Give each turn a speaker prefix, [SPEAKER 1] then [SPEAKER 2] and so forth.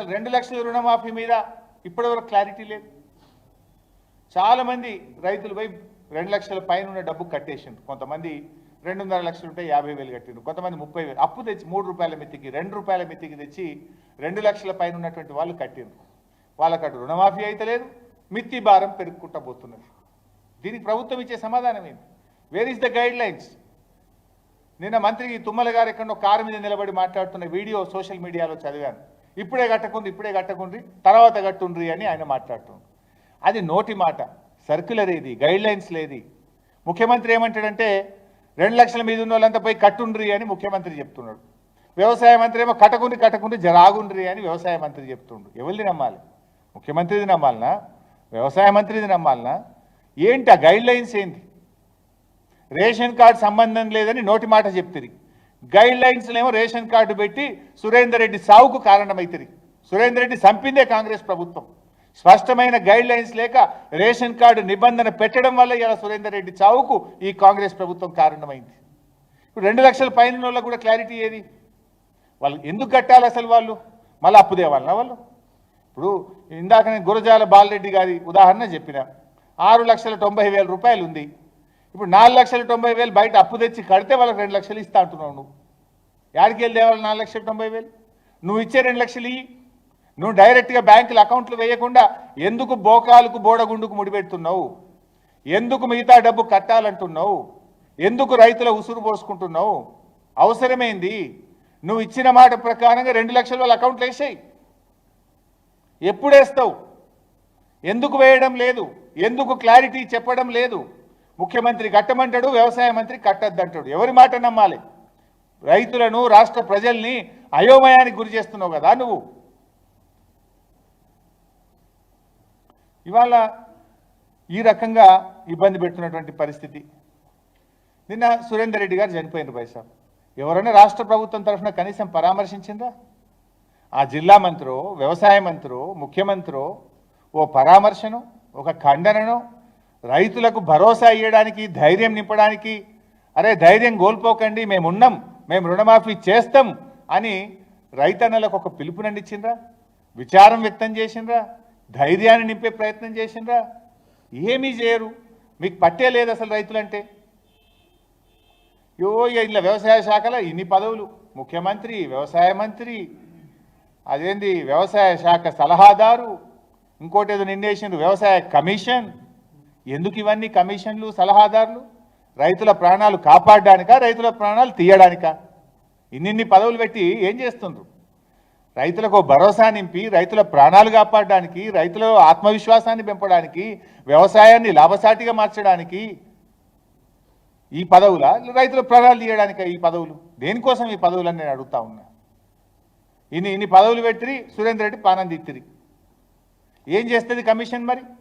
[SPEAKER 1] అసలు రెండు లక్షల రుణమాఫీ మీద ఇప్పటివరకు క్లారిటీ లేదు. చాలా మంది రైతులు పోయి రెండు లక్షల పైన ఉన్న డబ్బు కట్టేసిండ్రు. కొంతమంది రెండున్నర లక్షలు ఉంటే యాభై వేలు కట్టిండ్రు. కొంతమంది ముప్పై వేలు. అప్పు తెచ్చి మూడు రూపాయల మిత్తికి రెండు రూపాయల మిత్తికి తెచ్చి రెండు లక్షల పైన ఉన్నటువంటి వాళ్ళు కట్టిండ్రు. వాళ్ళకి అటు రుణమాఫీ అయితే లేదు మిత్తి భారం పెరుగుకుంటా పోతున్నది. దీనికి ప్రభుత్వం ఇచ్చే సమాధానం ఏంటి where is the guide lines నిన్న మంత్రి తుమ్మల గారు ఎక్కడో కారు మీద నిలబడి మాట్లాడుతున్న వీడియో సోషల్ మీడియాలో చదివాను. ఇప్పుడే కట్టకుంది ఇప్పుడే కట్టకుండ్రి తర్వాత కట్టుండ్రి అని ఆయన మాట్లాడుతుండ్రు అది నోటి మాట సర్క్యులర్ ఇది గైడ్ లైన్స్ లేది. ముఖ్యమంత్రి ఏమంటాడంటే రెండు లక్షల మీద ఉన్న వాళ్ళంతా పోయి కట్టుండ్రి అని ముఖ్యమంత్రి చెప్తున్నాడు. వ్యవసాయ మంత్రి ఏమో కట్టకుండ్రి కట్టకుండ్రి జరాగుండ్రి అని వ్యవసాయ మంత్రి చెప్తుండు. ఎవరిది నమ్మాలి? ముఖ్యమంత్రిది నమ్మాలనా? వ్యవసాయ మంత్రిది నమ్మాలనా? ఏంటి ఆ గైడ్ లైన్స్ ఏంటి రేషన్ కార్డు సంబంధం లేదని నోటి మాట చెప్తుంది గైడ్ లైన్స్ ఏమో రేషన్ కార్డు పెట్టి సురేందర్ రెడ్డి సావుకు కారణమైతుంది సురేందర్ రెడ్డి చంపిందే కాంగ్రెస్ ప్రభుత్వం. స్పష్టమైన గైడ్ లైన్స్ లేక రేషన్ కార్డు నిబంధన పెట్టడం వల్ల ఇలా సురేందర్ రెడ్డి చావుకు ఈ కాంగ్రెస్ ప్రభుత్వం కారణమైంది. ఇప్పుడు రెండు లక్షల పైన వాళ్ళకు కూడా క్లారిటీ ఏది? వాళ్ళు ఎందుకు కట్టాలి అసలు వాళ్ళు? మళ్ళీ అప్పు తేవాలన్నా వాళ్ళు? ఇప్పుడు ఇందాక నేను గురజాల బాలరెడ్డి గారి ఉదాహరణ చెప్పిన. ఆరు లక్షల తొంభై వేల రూపాయలు ఉంది ఇప్పుడు నాలుగు లక్షల తొంభై వేలు బయట అప్పు తెచ్చి కడితే వాళ్ళకి రెండు లక్షలు ఇస్తా అంటున్నావు నువ్వు. యాడికి వెళ్ళి తేవాలి నాలుగు లక్షల తొంభై వేలు? నువ్వు ఇచ్చే రెండు లక్షలు ఇయ్యి. నువ్వు డైరెక్ట్గా బ్యాంకులు అకౌంట్లు వేయకుండా ఎందుకు బోకాలకు బోడగుండుకు ముడిపెడుతున్నావు? ఎందుకు మిగతా డబ్బు కట్టాలంటున్నావు? ఎందుకు రైతుల ఉసురు పోసుకుంటున్నావు? అవసరమేంది. నువ్వు ఇచ్చిన మాట ప్రకారంగా రెండు లక్షల వాళ్ళ అకౌంట్లు వేసాయి. ఎప్పుడు వేస్తావు? ఎందుకు వేయడం లేదు? ఎందుకు క్లారిటీ చెప్పడం లేదు? ముఖ్యమంత్రి కట్టమంటాడు వ్యవసాయ మంత్రి కట్టద్దంటాడు. ఎవరి మాట నమ్మాలి? రైతులను రాష్ట్ర ప్రజల్ని అయోమయానికి గురి చేస్తున్నావు కదా నువ్వు. ఇవాళ ఈ రకంగా ఇబ్బంది పెడుతున్నటువంటి పరిస్థితి. నిన్న సురేందర్ రెడ్డి గారు చనిపోయిన పైసా ఎవరైనా రాష్ట్ర ప్రభుత్వం తరఫున కనీసం పరామర్శించిందా? ఆ జిల్లా మంత్రో వ్యవసాయ మంత్రో ముఖ్యమంత్రో ఓ పరామర్శను ఒక ఖండనను రైతులకు భరోసా ఇవ్వడానికి ధైర్యం నింపడానికి అరే ధైర్యం కోల్పోకండి మేము ఉన్నాం మేము రుణమాఫీ చేస్తాం అని రైతన్నలకు ఒక పిలుపునండిచ్చిండ్రా విచారం వ్యక్తం చేసిండ్రా ధైర్యాన్ని నింపే ప్రయత్నం చేసిండ్రా. ఏమీ చేయరు మీకు పట్టే లేదు అసలు రైతులంటే. యో ఇక ఇలా వ్యవసాయ శాఖలో ఇన్ని పదవులు ముఖ్యమంత్రి వ్యవసాయ మంత్రి అదేంది వ్యవసాయ శాఖ సలహాదారు ఇంకోటి ఏదో నిండేసిండ్రు వ్యవసాయ కమిషన్. ఎందుకు ఇవన్నీ కమిషన్లు సలహాదారులు? రైతుల ప్రాణాలు కాపాడడానికా రైతుల ప్రాణాలు తీయడానికా? ఇన్నిన్ని పదవులు పెట్టి ఏం చేస్తుండ్రు? రైతులకు భరోసా నింపి రైతుల ప్రాణాలు కాపాడడానికి రైతుల ఆత్మవిశ్వాసాన్ని పెంపడానికి వ్యవసాయాన్ని లాభసాటిగా మార్చడానికి ఈ పదవుల? రైతుల ప్రాణాలు తీయడానిక ఈ పదవులు? దేనికోసం ఈ పదవులని నేను అడుగుతా ఉన్నా? ఇన్ని ఇన్ని పదవులు పెట్టి సురేందర్ రెడ్డి పానం తీత్తిరి. ఏం చేస్తుంది కమిషన్ మరి?